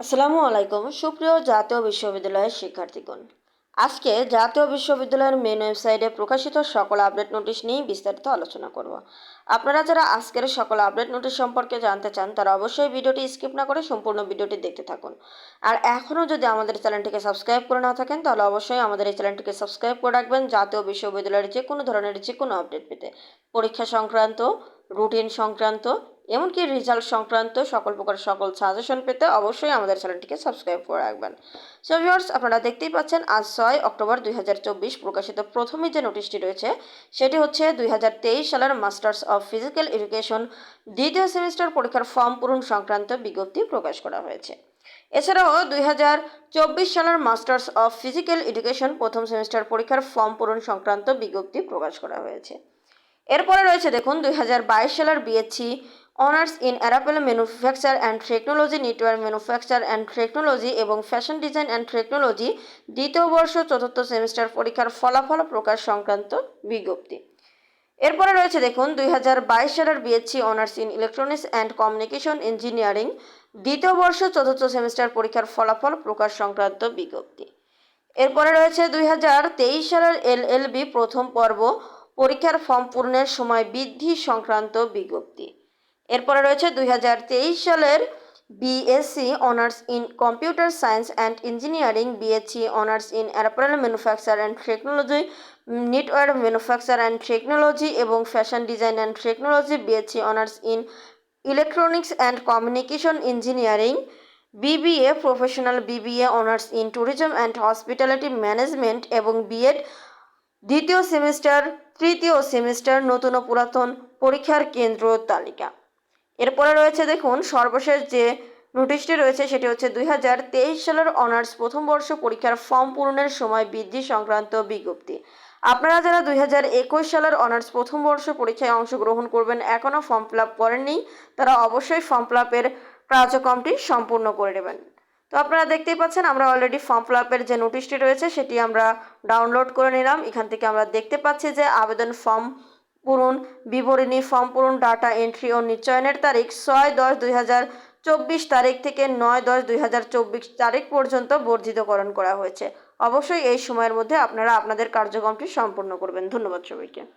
আসসালামু আলাইকুম। সুপ্রিয় জাতীয় বিশ্ববিদ্যালয়ের শিক্ষার্থীগণ, আজকে জাতীয় বিশ্ববিদ্যালয়ের মেন ওয়েবসাইটে প্রকাশিত সকল আপডেট নোটিশ নিয়ে বিস্তারিত আলোচনা করব। আপনারা যারা আজকের সকল আপডেট নোটিশ সম্পর্কে জানতে চান, তারা অবশ্যই ভিডিওটি স্কিপ না করে সম্পূর্ণ ভিডিওটি দেখতে থাকুন। আর এখনও যদি আমাদের চ্যানেলটিকে সাবস্ক্রাইব করে না থাকেন, তাহলে অবশ্যই আমাদের এই চ্যানেলটিকে সাবস্ক্রাইব করে রাখবেন। জাতীয় বিশ্ববিদ্যালয়ের যে কোনো ধরনের যে কোনো আপডেট পেতে। পরীক্ষা সংক্রান্ত রুটিন সংক্রান্ত এমনকি রেজাল্ট সংক্রান্ত সকল প্রকার সকল সাজেশন পেতে অবশ্যই আমাদের চ্যানেলটিকে সাবস্ক্রাইব করে রাখবেন। সো ভিউয়ার্স আপনারা দেখতেই পাচ্ছেন, আজ ছয় অক্টোবর দুই হাজার চব্বিশ প্রকাশিত প্রথমে যে নোটিশটি রয়েছে, সেটি হচ্ছে দুই হাজার তেইশ সালের মাস্টার্স অফ ফিজিক্যাল এডুকেশন দ্বিতীয় সেমিস্টার পরীক্ষার ফর্ম পূরণ সংক্রান্ত বিজ্ঞপ্তি প্রকাশ করা হয়েছে। এছাড়াও দুই চব্বিশ সালের মাস্টার্স অফ ফিজিক্যাল এডুকেশন প্রথম সেমিস্টার পরীক্ষার ফর্ম পূরণ সংক্রান্ত বিজ্ঞপ্তি প্রকাশ করা হয়েছে। এরপরে রয়েছে দেখুন, দুই হাজার বাইশ সালের BSc honours in apparel manufacture and technology, knitwear manufacture and technology এবং ফ্যাশন ডিজাইন অ্যান্ড টেকনোলজি, দ্বিতীয় বর্ষ, চতুর্থ সেমিস্টার পরীক্ষার ফলাফল প্রকাশ সংক্রান্ত বিজ্ঞপ্তি। এরপরে রয়েছে দেখুন, দুই হাজার বাইশ সালের BSc honours in electronics and communication engineering, দ্বিতীয় বর্ষ, চতুর্থ সেমিস্টার পরীক্ষার ফলাফল প্রকাশ সংক্রান্ত বিজ্ঞপ্তি। এরপরে রয়েছে দুই হাজার তেইশ সালের এলএলবি প্রথম পর্ব, পরীক্ষার ফর্ম পূরণের সময় বৃদ্ধি সংক্রান্ত বিজ্ঞপ্তি। এরপরে রয়েছে দুই হাজার তেইশ সালের BSc honours in computer science and engineering BSc honours in apparel manufacture and technology knitwear manufacture and technology এবং fashion design and technology BSc honours in electronics and communication engineering BBA professional BBA honours in tourism and hospitality management এবং BEd দ্বিতীয় semester তৃতীয় semester নতুন ও পুরাতন পরীক্ষার কেন্দ্র তালিকা। এরপরে রয়েছে দেখুন, সর্বশেষ যে নোটিশটি রয়েছে সেটি হচ্ছে দুই হাজার তেইশ সালের অনার্স প্রথম বর্ষ পরীক্ষার ফর্ম পূরণের সময় বৃদ্ধি সংক্রান্ত বিজ্ঞপ্তি। আপনারা যারা দুই হাজার একুশ সালের অনার্স প্রথম বর্ষ পরীক্ষায় অংশগ্রহণ করবেন, এখনও ফর্ম ফিল আপ করেননি, তারা অবশ্যই ফর্ম ফিল আপের কার্যক্রমটি সম্পূর্ণ করে নেবেন। তো আপনারা দেখতেই পাচ্ছেন, আমরা অলরেডি ফর্ম ফিল আপের যে নোটিশটি রয়েছে, সেটি আমরা ডাউনলোড করে নিলাম। এখান থেকে আমরা দেখতে পাচ্ছি যে আবেদন ফর্ম পূরণ। বিবরণী, ফর্ম পূরণ, ডাটা এন্ট্রি ও নিশ্চয়নের তারিখ ছয় দশ দুই হাজার চব্বিশ তারিখ থেকে নয় দশ দুই হাজার চব্বিশ তারিখ পর্যন্ত বর্ধিতকরণ করা হয়েছে। অবশ্যই এই সময়ের মধ্যে আপনারা আপনাদের কার্যক্রমটি সম্পূর্ণ করবেন। ধন্যবাদ সবাইকে।